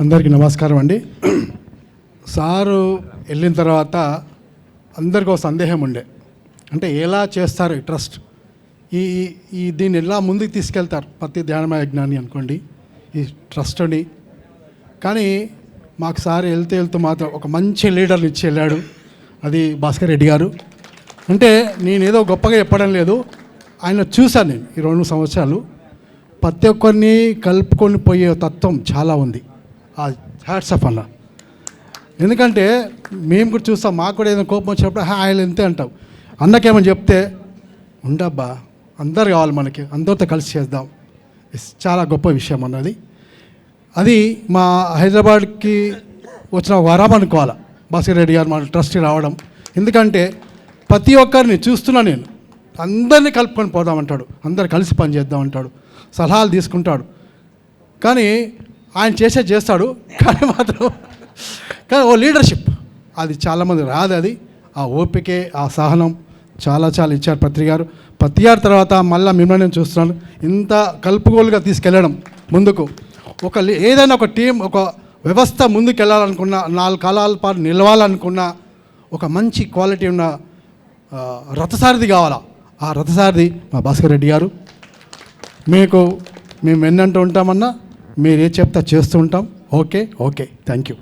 అందరికీ నమస్కారం అండి. సారు వెళ్ళిన తర్వాత అందరికీ ఒక సందేహం ఉండే. అంటే ఎలా చేస్తారు ఈ ట్రస్ట్? ఈ ఈ- దీన్ని ఎలా ముందుకు తీసుకెళ్తారు? ప్రతి ధ్యానమయ జ్ఞాని అనుకోండి. ఈ ట్రస్ట్ని కానీ మాకు సార్ వెళ్తే వెళ్తూ మాత్రం ఒక మంచి లీడర్ని ఇచ్చి వెళ్ళాడు. అది భాస్కర్ రెడ్డి గారు. అంటే నేనేదో గొప్పగా చెప్పడం లేదు. ఆయన చూశాను నేను ఈ రెండు సంవత్సరాలు. ప్రతి ఒక్కరిని కలుపుకొని పోయే తత్వం చాలా ఉంది. హ్యాట్స్ ఆఫ్ అన్న. ఎందుకంటే మేము కూడా చూస్తాం మాకు కూడా ఏదైనా కోపం వచ్చినప్పుడు ఆయన ఎంతే అంటాం అన్నకేమని చెప్తే ఉండబ్బా అందరు కావాలి మనకి అందరితో కలిసి చేద్దాం. చాలా గొప్ప విషయం అన్నది. అది మా హైదరాబాద్కి వచ్చిన వరం అనుకోవాలి. భాస్కర్ రెడ్డి గారు మా ట్రస్టీ రావడం. ఎందుకంటే ప్రతి ఒక్కరిని చూస్తున్నా నేను. అందరినీ కలుపుకొని పోదామంటాడు. అందరు కలిసి పని చేద్దామంటాడు. సలహాలు తీసుకుంటాడు. కానీ ఆయన చేసే చేస్తాడు కానీ మాత్రం కానీ ఓ లీడర్షిప్. అది చాలామంది రాదు అది. ఆ ఓపికే ఆ సహనం చాలా చాలా ఇచ్చారు పత్రి గారు. పత్రి గారి తర్వాత మళ్ళీ మిమ్మల్ని నేను చూస్తున్నాను. ఇంత కలుపుగోలుగా తీసుకెళ్ళడం ముందుకు. ఒక ఏదైనా ఒక టీం ఒక వ్యవస్థ ముందుకెళ్ళాలనుకున్న నాలుగు కాలాల పాటు నిలవాలనుకున్న ఒక మంచి క్వాలిటీ ఉన్న రథసారథి కావాలా? ఆ రథసారథి మా భాస్కర్ రెడ్డి గారు. మీకు మేము ఎన్నంటూ ఉంటామన్నా మీరే చెప్తా చేస్తూ ఉంటాం. ఓకే? ఓకే. Thank you